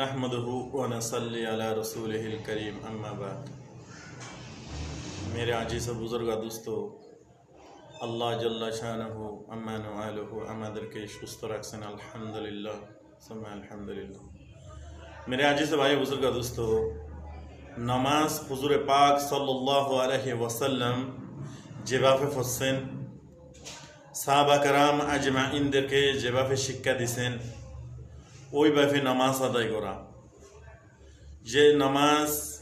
نحمده ونصلي على رسوله الكريم اما بعد. میرے عجیز و بزرگا دوستو، اللہ جل شانہ اما نعالہ اما درکش است رکسن الحمدللہ سمع الحمدللہ. میرے عجیز و بھائی بزرگا دوستو، نماز حضور پاک صلی اللہ علیہ وسلم، جباف فسن صحابہ کرام اجمعین درکے جباف شکہ دیسن ওইভাবে নামাজ আদায় করা। যে নামাজ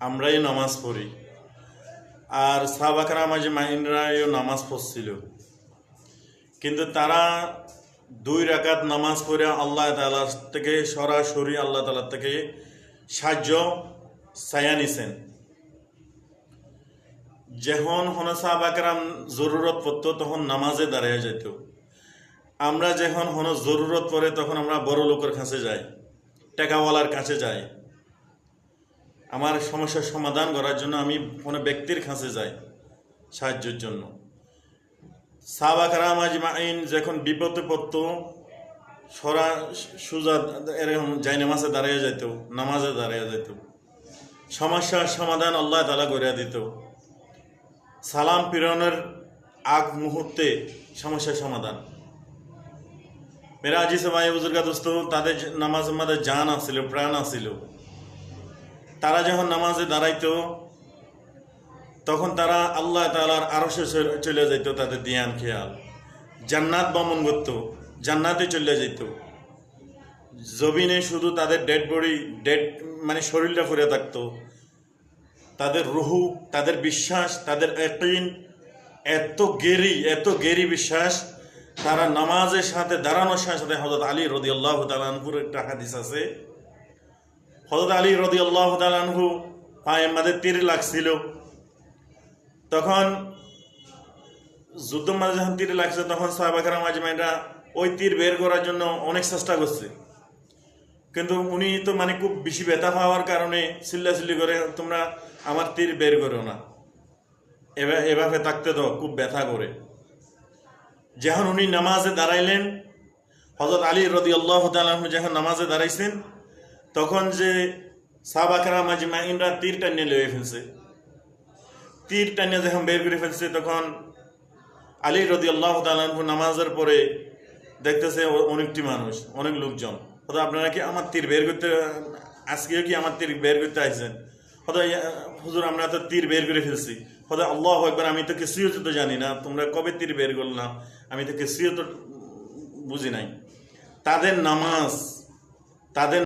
আমরাই নামাজ পড়ি। আর সাহাবাকারা মাঝে মাইনরাও নামাজ পড়ছিল। কিন্তু তারা দুই রাকাত নামাজ পড়ে আল্লাহ তালার থেকে সরাসরি আল্লাহ তালার থেকে সাহায্য ছায়া নিছেন। যখন হন সাহাবাকারাম জরুরত পড়তো তখন নামাজে দাঁড়িয়ে যেত আমরা যখন হন জরুরত পড়ে, তখন আমরা বড় লোকের কাছে যাই, টাকাওয়ালার কাছে যাই। আমার সমস্যার সমাধান করার জন্য আমি কোনো ব্যক্তির কাছে যাই সাহায্যের জন্য। সাবা কারাম আজমাইন যখন বিপদে পড়ত, সরা সুজা এরকম যাই নামাজে দাঁড়িয়ে যেত নামাজে দাঁড়িয়ে যেত সমস্যার সমাধান আল্লাহ তালা করিয়া দিত। সালাম পীড়নের আগ মুহূর্তে সমস্যার সমাধান। মেরা আজি সবাই বুজুর্গা দোস্ত তাদের নামাজ মাদের জান আসিল প্রাণ আসিল তারা যখন নামাজে দাঁড়াইতো তখন তারা আল্লাহ তালার আরশে চলে যেত তাদের দিয়ান খেয়াল জান্নাত বমন করতো জান্নাতে চলে যেত জমিনে শুধু তাদের ডেড বডি ডেড মানে শরীরটা ফুরে থাকতো তাদের রুহু তাদের বিশ্বাস তাদের এত গেরি এত গেরি বিশ্বাস তারা নামাজের সাথে, দাঁড়ানোর সাথে সাথে হজরত আলী রদি আল্লাহ তালানপুর একটা হাদিস আছে। হজরত আলী রদি আল্লাহ তালানহু পায়ে মাঝে তীর লাগছিল। তখন যুদ্ধ মাঝে যখন তীর লাগছে তখন সাহাবাকারা মাঝে মাইরা ওই তীর বের করার জন্য অনেক চেষ্টা করছে। কিন্তু উনি তো মানে খুব বেশি ব্যথা পাওয়ার কারণে চিল্লাচিল্লি করে, তোমরা আমার তীর বের করো না। এভাবে থাকতে দাও খুব ব্যথা করে। যখন উনি নামাজে দাঁড়াইলেন হজরত আলী রদি আল্লাহ যখন নামাজে দাঁড়াইছেন, তখন যে সাবাকরা মাঝে মাইনরা তীর টানিয়ে লয়ে ফেলছে। তীর টানিয়ে যখন বের করে ফেলছে, তখন আলী রদি আল্লাহ তালু নামাজের পরে দেখতেছে অনেকটি মানুষ, অনেক লোকজন। হয়তো আপনারা কি আমার তীর বের করতে, আজকেও কি আমার তীর বের করতে আইছেন? হয়তো হুজুর, আমরা তো তীর বের করে ফেলছি। হয়তো আল্লাহ একবার আমি তো কিছুই তো জানি না। তোমরা কবে তীর বের করলাম আমি তো কিছুই তো বুঝি নাই। তাদের নামাজ, তাদের